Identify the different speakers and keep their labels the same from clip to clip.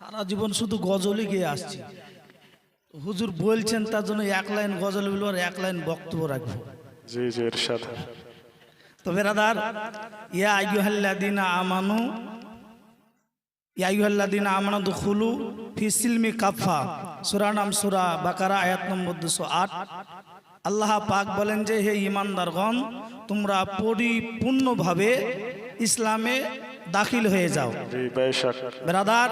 Speaker 1: সারা জীবন শুধু গজলই গিয়ে আসছি। হুজুর বলছেন তার জন্য এক লাইন গজল বলব আর এক লাইন বক্তব্য রাখব।
Speaker 2: জি জি ইরশাদ।
Speaker 1: তো বেরাদার ইয়া আইয়ুহাল্লাদিনা আমানু ইয়া আইয়ুহাল্লাদিনা আমানু দুখুলু ফি সিলমি কাফা সূরা নাম সূরা বাকারা আয়াত নম্বর 208 আল্লাহ পাক বলেন যে হে ঈমানদারগণ তোমরা পরিপূর্ণভাবে ইসলামে দাখিল হয়ে যাও। ব্রাদার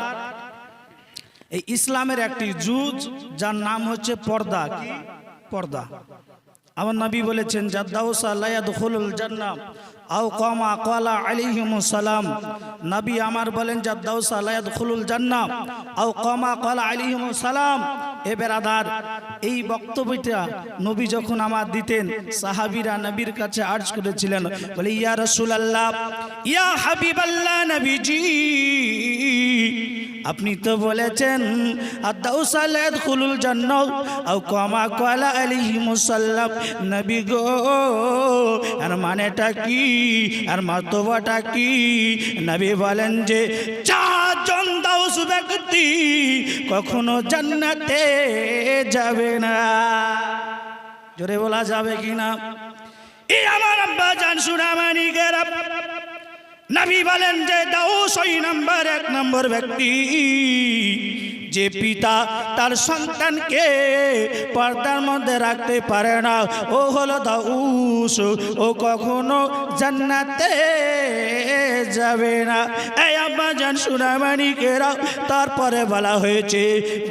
Speaker 1: এই ইসলামের একটি যুজ, যার নাম হচ্ছে পর্দা। পর্দা। আমার নবী বলেছেন সালাম। নবী আমার বলেন বেরাদার, এই বক্তব্যটা নবী যখন আমার দিতেন, সাহাবীরা নবীর কাছে আর্জ করেছিলেন। বলে, ইয়া রাসূলুল্লাহ, ইয়া হাবিবাল্লাহ নবীজি আপনি তো বলেছেন মানেটা কি? আর মাতবাটা কি? নবী বলেন যে, চারজন দাউস ব্যক্তি কখনো জান্নাতে যাবে না। জোরে বলা যাবে কি না আমার আব্বা জান সুরামানি গেরাব নবী বলেন যে দাউস ওই নাম্বার এক নম্বর ব্যক্তি। যে পিতা তার সন্তানকে পর্দার মধ্যে রাখতে পারে না, ও হলো দাউস, ও কখনো জান্নাতে যাবে না। এই আব্বা জান সুনামানিকেরা, তারপরে বলা হয়েছে,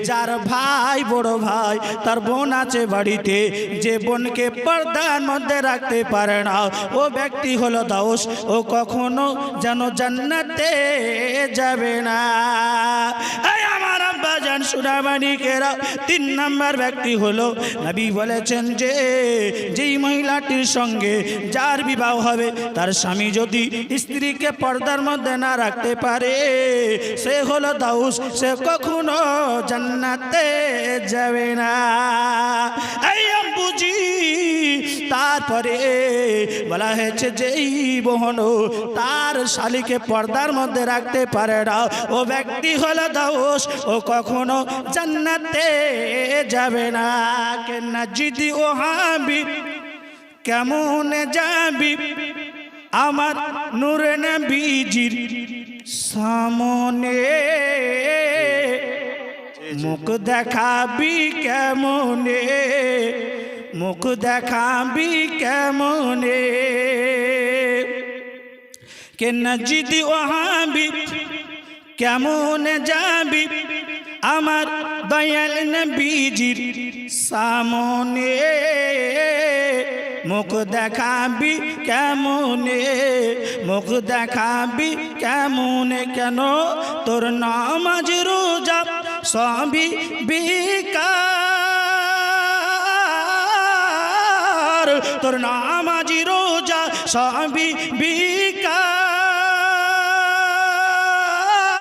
Speaker 1: যার ভাই বড় ভাই, তার বোন আছে বাড়িতে, যে বোনকে পর্দার মধ্যে রাখতে পারে না, ও ব্যক্তি হলো দাউস, ও কখনো যেন জান্নাতে যাবে না। আমার আব্বা জান সুনামানিকেরা তিন নাম্বার ব্যক্তি হলো নবী বলেছেন যে, যেই মহিলাটির সঙ্গে যার বিবাহ হবে, তার স্বামী যদি স্ত্রীকে পর্দার মধ্যে না রাখতে পারে, সে হলো দাউস, সে কখনো জান্নাতে যাবে না। তারপরে বলা হয়েছে যেই বহন তার শালিকে পর্দার মধ্যে রাখতে পারে না। ও ব্যক্তি হলো দাউস ও কখনো জান্নাতে যাবে না। কেন জিদি ও হাবি কেমন যাবি? আমার নূরে নবীজির সামনে মুখ দেখাবি কেমনে? মুখ দেখাবি কেমনে? কে নজিদি ওহাবি, কেমন যাবি? আমার দয়াল নবীজির সামনে। মুখ দেখাবি কেমনে? মুখ দেখাবি কেমনে কেন? তোর নামাজ, রোজা সবই বিকার। তোর নামাজ রোজা সবই বিকার